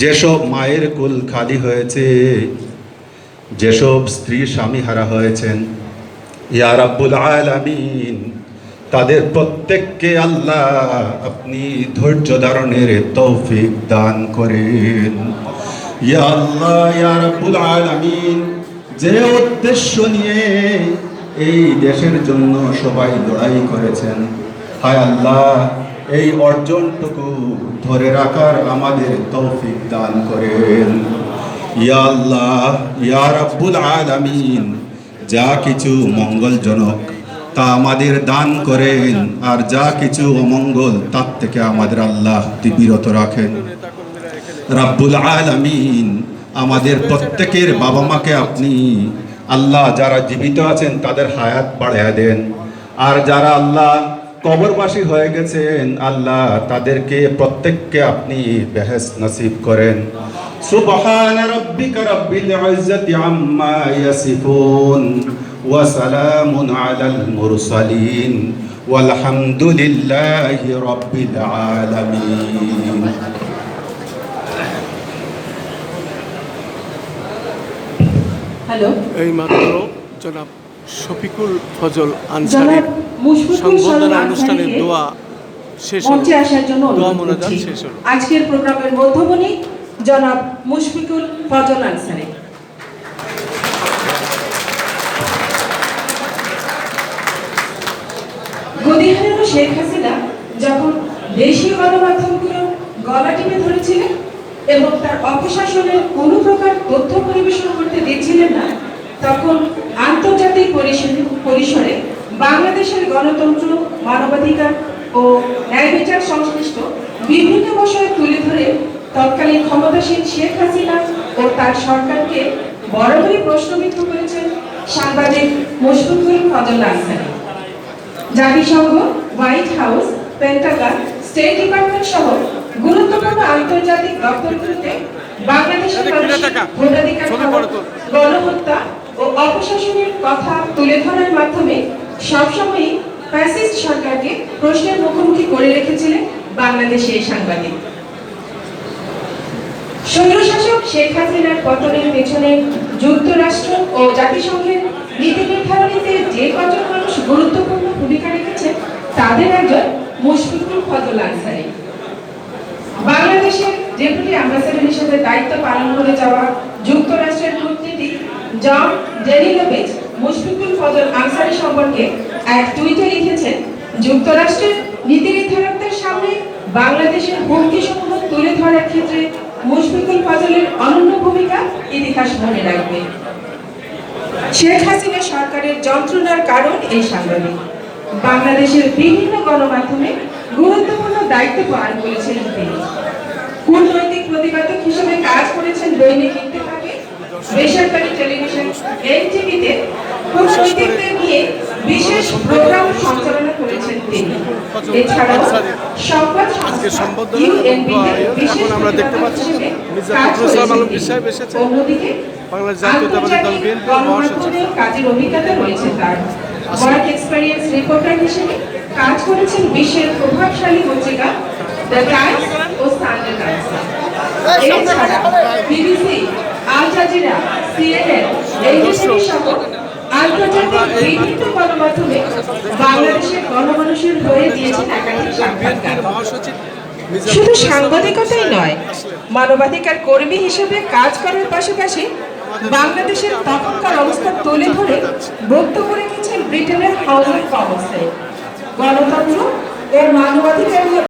যেসব মায়ের কুল খালি হয়েছে, যেসব স্ত্রী স্বামী হারা হয়েছেন ইয়ারাবুল আলামিন, তাদের প্রত্যেককে আল্লাহ আপনি ধৈর্য ধারণের তৌফিক দান করেন। আল্লাহ, ইয়া রাব্বুল আলামিন, যে উদ্দেশ্য নিয়ে এই দেশের জন্য সবাই লড়াই করেছেন, হায় আল্লাহ এই অর্জনটুকু ধরে রাখার আমাদের তৌফিক দান করেন। ইয়া আল্লাহ, ইয়া রাব্বুল আলামিন, যা কিছু মঙ্গলজনক তা আমাদের দান করেন, আর যা কিছু অমঙ্গল তার থেকে আমাদের আল্লাহ বিরত রাখেন। রাব্বুল আলামিন, আমাদের প্রত্যেকের বাবা মাকে আপনি আল্লাহ যারা জীবিত আছেন তাদের হায়াত বাড়ায় দেন, আর যারা আল্লাহ কবরবাসী হয়ে গেছেন আল্লাহ তাদেরকে প্রত্যেককে আপনি বেহেস নসিব করেন। সুবহান রাব্বিকা রাব্বিল ইজ্জাতি আম্মা ইয়াসিফুন ওয়া সালামুন আলাল মুরসালিন। ওয়ালহামদুলিল্লাহি রাব্বিল আলামিন। হ্যালো। এই মাত্র জনাব শফিকুল ফজল আনসারির সংবর্ধনা অনুষ্ঠানের দোয়া শেষ মঞ্চে আসার জন্য দোয়া মোনাজাত শেষ হলো। আজকের প্রোগ্রামের মধ্যমণি জনাব মুশফিকুল ফজল আনসারী। গদি হারানো শেখ হাসিনা যখন দেশীয় গণমাধ্যমগুলো গলা টিপে ধরেছিলেন এবং তার অপশাসনের কোনো প্রকার তথ্য পরিবেশন করতে দিচ্ছিলেন না তখন আন্তর্জাতিক পরিসরে বাংলাদেশের গণতন্ত্র মানবাধিকার ও ন্যায় বিচার সংশ্লিষ্ট বিভিন্ন বিষয় তুলে ধরে তৎকালীন ক্ষমতাসীন শেখ হাসিনা ও তার সরকারকে বরাবরই প্রশ্নবিদ্ধ করেছেন সাংবাদিক মুশফিকুল ফজল আনসারী জাতিসংঘ White House Pentagon State Department সহ গুরুত্বপূর্ণ আন্তর্জাতিক দপ্তরগুলোতে বাংলাদেশের ভোটাধিকার গণহত্যা অপশাসনের কথা তুলে ধরার মাধ্যমে সবসময়ই ফ্যাসিস্ট সরকারকে প্রশ্নের মুখোমুখি করে রেখেছিলেন বাংলাদেশি এই সাংবাদিক। স্বৈরশাসক শেখ হাসিনার পতনের পেছনে যুক্তরাষ্ট্র ও জাতিসংঘের নীতি নির্ধারণীতে যে কজন মানুষ গুরুত্বপূর্ণ ভূমিকা রেখেছে তাদের একজন মুশফিকুল ফজল আনসারী। বাংলাদেশের ডেপুটি অ্যাম্বাসেডর হিসেবে দায়িত্ব পালন করে যাওয়া যুক্তরাষ্ট্রের কূটনীতিক জন ডেনিলোভিচ মুশফিকুল ফজল আনসারী সম্পর্কে এক টুইটে লিখেছেন, যুক্তরাষ্ট্রের নীতি নির্ধারকদের সামনে বাংলাদেশের হুমকি সমূহ তুলে ধরার ক্ষেত্রে মুশফিকুল ফজলের অনন্য ভূমিকা ইতিহাস মনে রাখবে। শেখ হাসিনা সরকারের যন্ত্রণার কারণ এই সাংবাদিক। বাংলাদেশের বিভিন্ন গণমাধ্যমে গুরুত্বপূর্ণ দায়িত্ব পালন করেছিলেন তিনি। কূটনৈতিক প্রতিবাদক হিসেবে কাজ করেছেন দৈনিক বেসরকারি টেলিভিশন এনটিভিতে কূটনৈতিকদের নিয়ে বিশেষ প্রোগ্রাম সঞ্চালনা করেছেন তিনি। এছাড়াও সংবাদ এখন আমরা দেখতে পাচ্ছি হিসেবে মির্জা ফখরুল ইসলাম সাহেব এসেছেন। বাংলাদেশ জাতীয়তাবাদী দল আন্তর্জাতিক মহাসচিব। কাজের অভিজ্ঞতা রয়েছে তার। ওয়ার্ক এক্সপেরিয়েন্স রিপোর্টার হিসেবে কাজ করেছেন বিশ্বের প্রভাবশালী পত্রিকা দ্য টাইমস ও সানডে টাইমস এছাড়া বিবিসি সহ আন্তর্জাতিক বিভিন্ন গণমাধ্যমে বাংলাদেশের গণমানুষের হয়ে দিয়েছেন একাধিক শুধু সাংবাদিকতাই নয়, মানবাধিকার কর্মী হিসেবে কাজ করার পাশাপাশি বাংলাদেশের তখনকার অবস্থা তুলে ধরে বক্তব্য রেখেছেন ব্রিটেনের হাউস অফ কমন্সে গণতন্ত্র ও মানবাধিকার